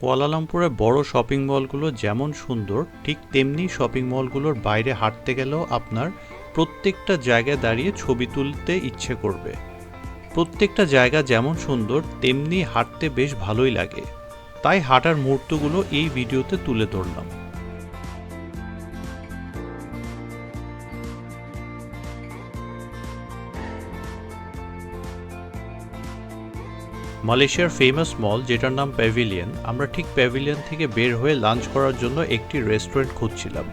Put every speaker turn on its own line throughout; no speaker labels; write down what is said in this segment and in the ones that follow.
কুয়ালালামপুরের বড় শপিং মলগুলো যেমন সুন্দর, ঠিক তেমনি শপিং মলগুলোর বাইরে হাঁটতে গেলেও আপনার প্রত্যেকটা জায়গায় দাঁড়িয়ে ছবি তুলতে ইচ্ছে করবে। প্রত্যেকটা জায়গা যেমন সুন্দর, তেমনি হাঁটতে বেশ ভালোই লাগে। তাই হাঁটার মুহূর্তগুলো এই ভিডিওতে তুলে ধরলাম। মালয়েশিয়ার ফেমাস মল যেটার নাম প্যাভিলিয়ন আমরা ঠিক প্যাভিলিয়ন থেকে বের হয়ে লাঞ্চ করার জন্য একটি রেস্টুরেন্ট খুঁজছিলাম।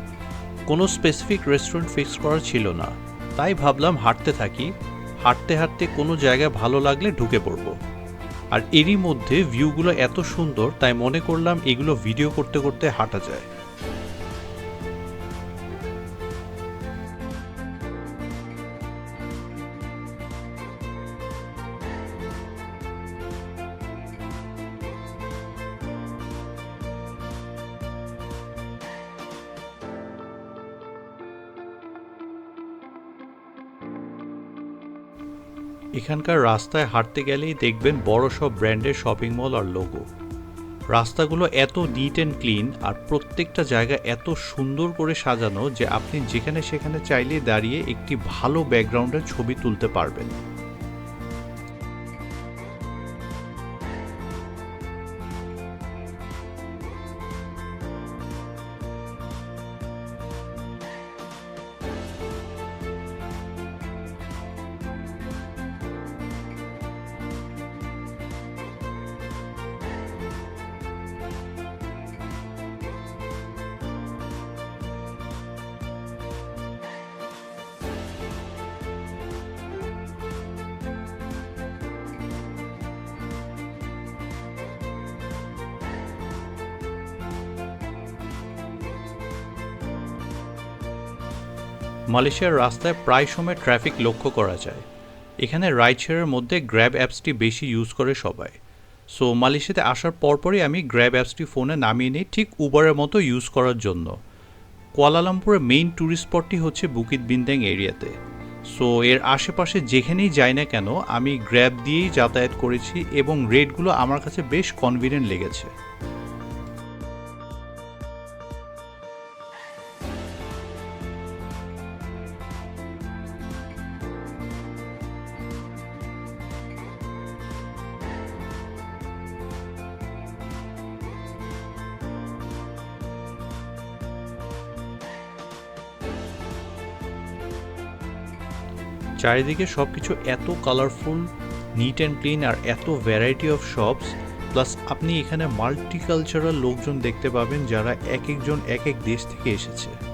কোনো স্পেসিফিক রেস্টুরেন্ট ফিক্স করা ছিল না। তাই ভাবলাম হাঁটতে থাকি। হাঁটতে হাঁটতে কোনো জায়গায় ভালো লাগলে ঢুকে পড়ব। আর এরই মধ্যে ভিউগুলো এত সুন্দর, তাই মনে করলাম এগুলো ভিডিও করতে করতে হাঁটা যায়। এখানকার রাস্তায় হাঁটতে গেলেই দেখবেন বড় সব ব্র্যান্ডের শপিং মল আর লোগো। রাস্তাগুলো এত নিট অ্যান্ড ক্লিন আর প্রত্যেকটা জায়গা এত সুন্দর করে সাজানো যে আপনি যেখানে সেখানে চাইলে দাঁড়িয়ে একটি ভালো ব্যাকগ্রাউন্ডের ছবি তুলতে পারবেন। মালয়েশিয়ার রাস্তায় প্রায় সময় ট্রাফিক লক্ষ্য করা যায়। এখানে রাইড শেয়ারের মধ্যে গ্র্যাব অ্যাপসটি বেশি ইউজ করে সবাই। সো মালয়েশিয়াতে আসার পরপরই আমি গ্র্যাব অ্যাপসটি ফোনে নামিয়ে নিই ঠিক উবারের মতো ইউজ করার জন্য। কুয়ালালামপুরের মেইন ট্যুরিস্ট স্পটটি হচ্ছে বুকিত বিন্দাং এরিয়াতে। সো এর আশেপাশে যেখানেই যাই না কেন, আমি গ্র্যাব দিয়েই যাতায়াত করেছি এবং রেটগুলো আমার কাছে বেশ কনভিনিয়েন্ট লেগেছে। চারিদিকে সব কিছু এত কালারফুল নিট অ্যান্ড ক্লিন আর এত ভ্যারাইটি অফ শপস প্লাস আপনি এখানে মাল্টিকালচারাল লোকজন দেখতে পাবেন যারা এক একজন, এক এক দেশ থেকে এসেছে।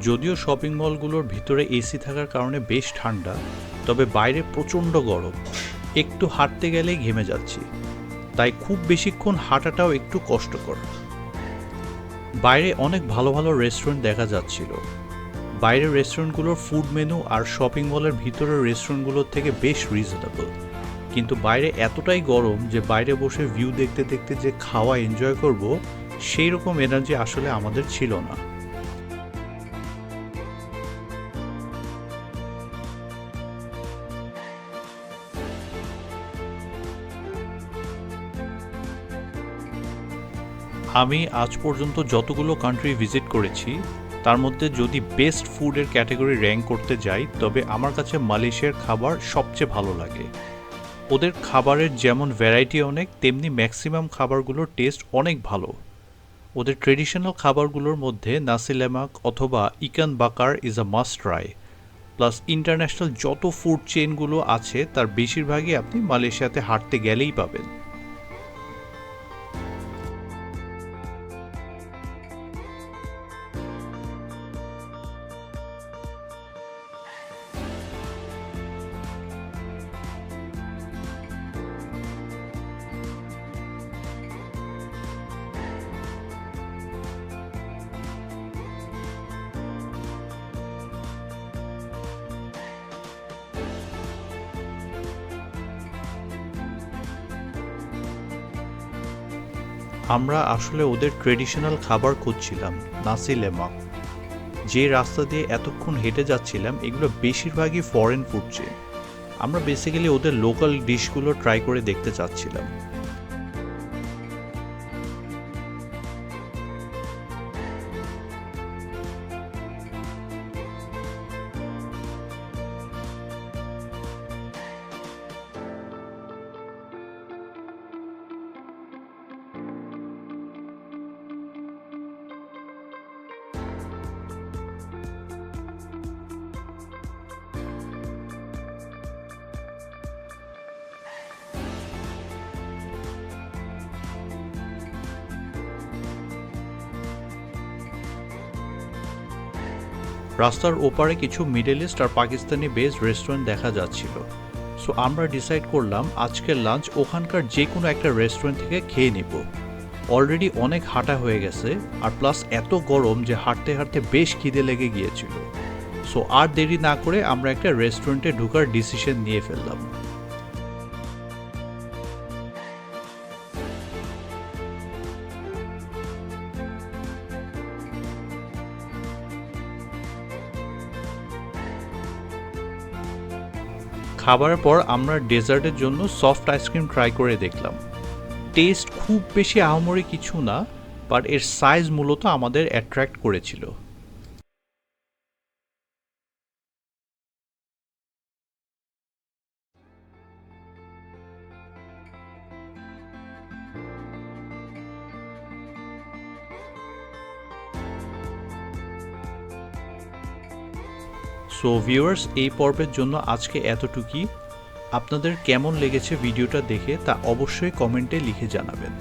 যদিও শপিং মলগুলোর ভিতরে এসি থাকার কারণে বেশ ঠান্ডা, তবে বাইরে প্রচণ্ড গরম। একটু হাঁটতে গেলেই ঘেমে যাচ্ছি। তাই খুব বেশিক্ষণ হাঁটাটাও একটু কষ্টকর। বাইরে অনেক ভালো ভালো রেস্টুরেন্ট দেখা যাচ্ছিল। বাইরের রেস্টুরেন্টগুলোর ফুড মেনু আর শপিং মলের ভিতরের রেস্টুরেন্টগুলোর থেকে বেশ রিজনেবল কিন্তু বাইরে এতটাই গরম যে বাইরে বসে ভিউ দেখতে দেখতে যে খাওয়া এনজয় করব সেই রকম এনার্জি আসলে আমাদের ছিল না। আমি আজ পর্যন্ত যতগুলো কান্ট্রি ভিজিট করেছি, তার মধ্যে যদি বেস্ট ফুডের ক্যাটাগরি র্যাঙ্ক করতে যাই, তবে আমার কাছে মালয়েশিয়ার খাবার সবচেয়ে ভালো লাগে। ওদের খাবারের যেমন ভ্যারাইটি অনেক, তেমনি ম্যাক্সিমাম খাবারগুলোর টেস্ট অনেক ভালো। ওদের ট্রেডিশনাল খাবারগুলোর মধ্যে নাসিলেমাক অথবা ikan bakar is a must try plus international যত ফুড চেনগুলো আছে, তার বেশিরভাগই আপনি মালয়েশিয়াতে হাঁটতে গেলেই পাবেন। আমরা আসলে ওদের ট্রেডিশনাল খাবার খুঁজছিলাম নাসি লেমাক যে রাস্তা দিয়ে এতক্ষণ হেঁটে যাচ্ছিলাম, এগুলো বেশিরভাগই ফরেন ফুড আমরা বেসিক্যালি ওদের লোকাল ডিশগুলো ট্রাই করে দেখতে চাচ্ছিলাম। রাস্তার ওপারে কিছু মিডল ইস্ট আর পাকিস্তানি বেস রেস্টুরেন্ট দেখা যাচ্ছিল। সো আমরা ডিসাইড করলাম আজকের লাঞ্চ ওখানকার যে কোনো একটা রেস্টুরেন্ট থেকে খেয়ে নিব। অলরেডি অনেক হাঁটা হয়ে গেছে আর প্লাস এত গরম যে হাঁটতে হাঁটতে বেশ খিদে লেগে গিয়েছিল। সো আর দেরি না করে আমরা একটা রেস্টুরেন্টে ঢুকার ডিসিশন নিয়ে ফেললাম। খাবারের পর আমরা ডেজার্টের জন্য সফট আইসক্রিম ট্রাই করে দেখলাম। টেস্ট খুব বেশি আহামরি কিছু না বাট এর সাইজ মূলত আমাদের অ্যাট্রাক্ট করেছিল। সো ভিউয়ার্স এই পর্বের জন্য আজকে এতটুকুই। আপনাদের কেমন লেগেছে ভিডিওটা দেখে তা অবশ্যই কমেন্টে লিখে জানাবেন।